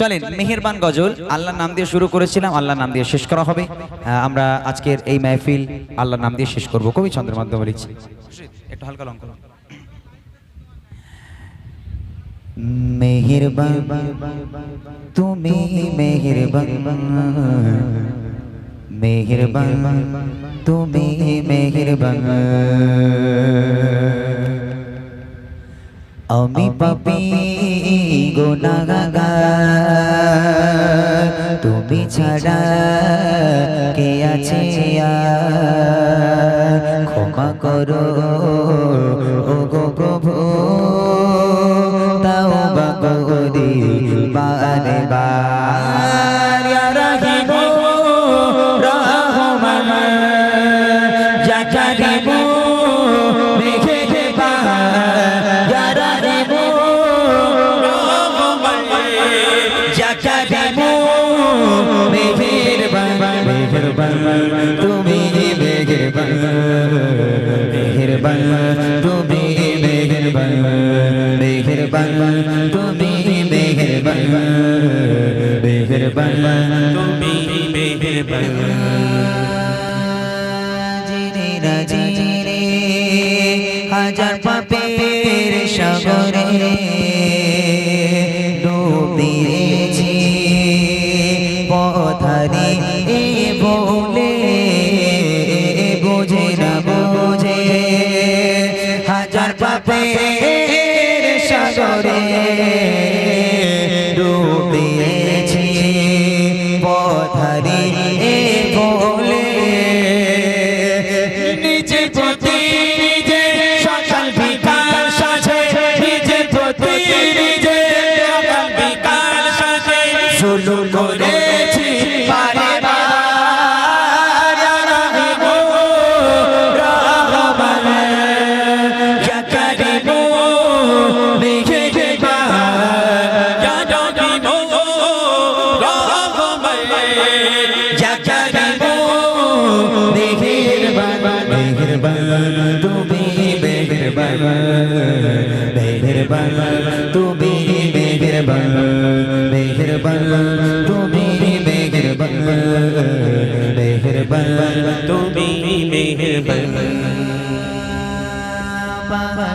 চলেন মেহেরবান গজল। আল্লাহর নাম দিয়ে শুরু করেছিলাম আল্লাহর নাম দিয়ে শেষ করা হবে। আমরা আজকের এই মাহফিল আল্লাহর নাম দিয়ে শেষ করব। কবি চন্দ্রের মাধ্যমে লিখছি একটু হালকা লঙ্কা। মেহেরবান তুমি মেহেরবান মেহেরবান তুমি মেহেরবান। আমি পাপি গোনাগার তুমি ছাড়া কে আছে? ক্ষমা করো মেহেরবান, তুমি মেহেরবান মেহেরবান, তুমি মেহেরবান মেহেরবান, তুমি মেহেরবান মেহেরবান, তুমি মেহেরবান। জিরে না জিরে হাজার পাপের সাগরে। hey. তুমি মেহেরবান। বাবা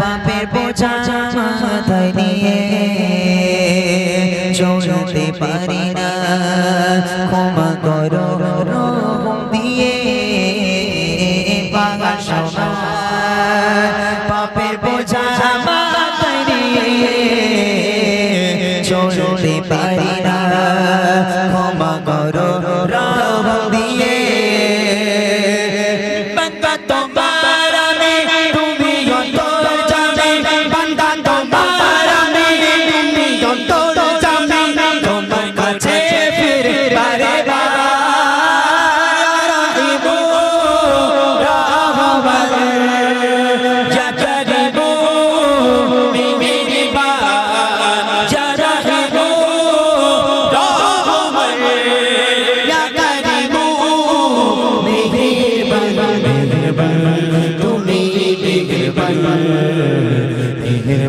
পাপের বোঝা মাথায় নিয়ে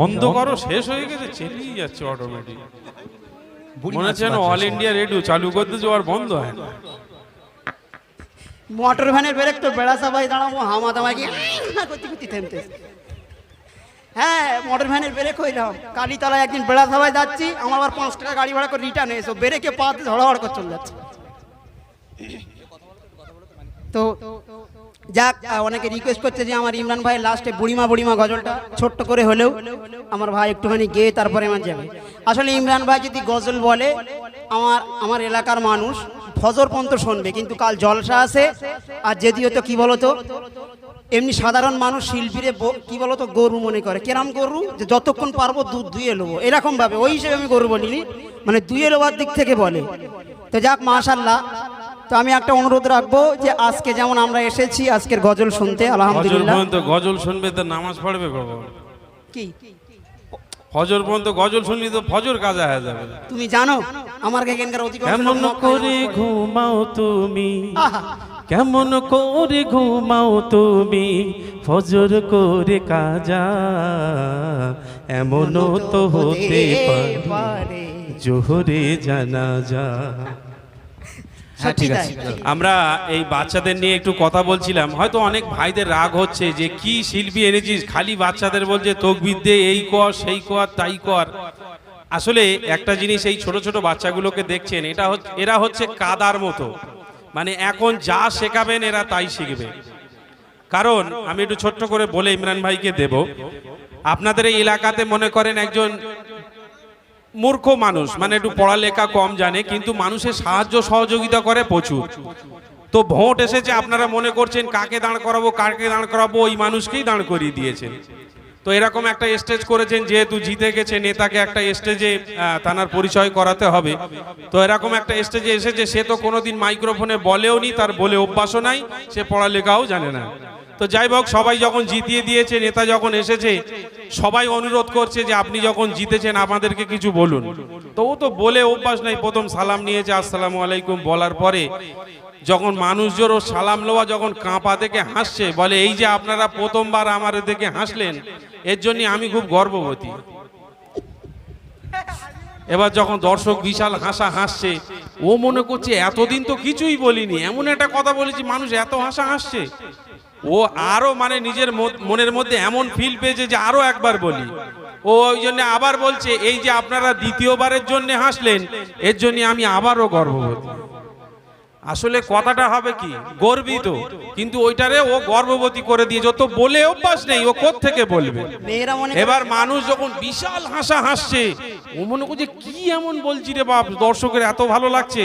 বন্ধ করো শেষ হয়ে গেছে চেলিয়ে যাচ্ছে অটোমেটিক মনে হচ্ছে অল ইন্ডিয়া রেডিও চালু করতে যাওয়ার বন্ধ হয় না। মোটর ভ্যানের ব্রেক তো বেড়া সবাই দাঁড়াবো হামা দামা গিয়ে করতে থেমতে হ্যাঁ মোটর ভ্যানের ব্রেক হইলাম কালীতলায় একদিন বেড়া সবাই যাচ্ছি আমার আবার পাঁচ টাকা গাড়ি ভাড়া করে রিটার্ন এসো ব্রেকে পা দিয়ে করে চলে যাচ্ছে তো যাক অনেকে রিকোয়েস্ট করছে যে আমার ইমরান ভাই লাস্টে বুড়িমা বুড়িমা গজলটা ছোট্ট করে হলেও আমার ভাই একটুখানি গেয়ে তারপরে আমার যাবে আসলে ইমরান ভাই যদি গজল বলে আমার আমার এলাকার মানুষ ফজর পর্যন্ত শুনবে কিন্তু কাল জলসা আছে। আর যদিও তো কি বলতো? এমনি সাধারণ মানুষ শিল্পীরে কি বলতো? গরু মনে করে। কেরাম গরু? যে যতক্ষণ পারব দুধ ধুয়ে নেব। এরকম ভাবে ওই হিসেবে আমি গরু বলিনি। মানে ধুয়ে নেওয়ার দিক থেকে বলে। তো যাক মাশাল্লাহ তো আমি একটা অনুরোধ রাখব যে আজকে যেমন আমরা এসেছি আজকের গজল শুনতে আলহামদুলিল্লাহ। গজল শুনবে তো নামাজ পড়বে কি? ফজর পর্যন্ত গজল শুনলি তো ফজর কাজা হয়ে যাবে। তুমি জানো আমার এখানকার কেমন করে ঘুমাও তুমি? কেমন করে ঘুমাও তুমি? ফজর করে কাজা এমনও তো হতে পারে। জোহরে জানা জানাজা। হ্যাঁ ঠিক আছে আমরা এই বাচ্চাদের নিয়ে একটু কথা বলছিলাম হয়তো অনেক ভাইদের রাগ হচ্ছে যে কি শিল্পী এনেছিস? খালি বাচ্চাদের বলছে তকবির দে এই কর সেই কর তাই কর। আসলে একটা জিনিস এই ছোট ছোট বাচ্চাগুলোকে দেখছেন এটা হচ্ছে এরা হচ্ছে কাদার মতো। মানে এখন যা শেখাবেন এরা তাই শিখবে। কারণ আমি একটু ছোট্ট করে বলে ইমরান ভাইকে দেব আপনাদের এই এলাকাতে মনে করেন একজন মূর্খ মানুষ মানে একটু পড়ালেখা কম জানে, কিন্তু মানুষের সাহায্য সহযোগিতা করে প্রচুর। তো ভোট এসেছে, আপনারা মনে করছেন কাকে দাঁড় করাবো, কাকে দাঁড় করাবো, ওই মানুষকেই দাঁড় করিয়ে দিয়েছেন। তো এরকম একটা স্টেজ করেছেন, যেহেতু জিতে গেছে, নেতাকে একটা স্টেজে তানার পরিচয় করাতে হবে। তো এরকম একটা স্টেজে এসেছে, সে তো কোনোদিন মাইক্রোফোনে বলেও নি তার বলে অভ্যাসও নাই, সে পড়ালেখাও জানে না। তো যাই হোক, সবাই যখন জিতিয়ে দিয়েছে, নেতা যখন এসেছে, সবাই অনুরোধ করছে যে আপনি যখন জিতেছেন, আমাদেরকে কিছু বলুন। তো ও তো বলে অভ্যাস নাই, প্রথম সালাম নিয়েছে, আসসালামু আলাইকুম বলার পরে যখন মানুষজন ও সালাম লওয়া যখন কাঁপা থেকে হাসছে, বলে, এই যে আপনারা প্রথমবার আমার দেখে হাসলেন, এর জন্য আমি খুব গর্ববতী। এবার যখন দর্শক বিশাল হাসা হাসছে, ও মনে করছে, এতদিন তো কিছুই বলিনি, এমন একটা কথা বলেছি, মানুষ এত হাসা হাসছে। ও আরও মানে নিজের মনের মধ্যে এমন ফিল পেয়েছে যে আরও একবার বলি। ও ওই জন্য আবার বলছে, এই যে আপনারা দ্বিতীয়বারের জন্য হাসলেন, এর জন্য আমি আবারও গর্ববতী আসলে কথাটা হবে কি? গর্বিত। কিন্তু ওইটারে ও গর্ভবতী করে দিয়েছে তো বলে অভ্যাস নেই ও থেকে বলবে? এবার মানুষ যখন বিশাল হাসা হাসছে ও মনে করছে কি এমন বলছি রে বাপ দর্শকের এত ভালো লাগছে।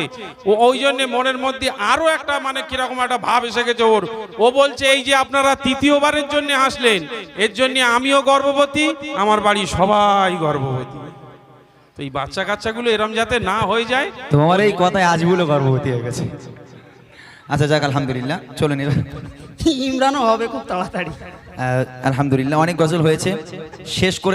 ও ওই জন্য মনের মধ্যে আরও একটা মানে কীরকম একটা ভাব এসে গেছে ওর। ও বলছে এই যে আপনারা তৃতীয়বারের জন্য হাসলেন এর জন্য আমিও গর্ভবতী আমার বাড়ি সবাই গর্ভবতী। তো এই বাচ্চা কাচ্চাগুলো এরম যাতে না হয়ে যায় তোমার এই কথায় আজগুলো গর্ভবতী হয়ে গেছে। আচ্ছা যাক আলহামদুলিল্লাহ চলে এবার। ইমরানও হবে খুব তাড়াতাড়ি। আলহামদুলিল্লাহ অনেক গজল হয়েছে। শেষ করে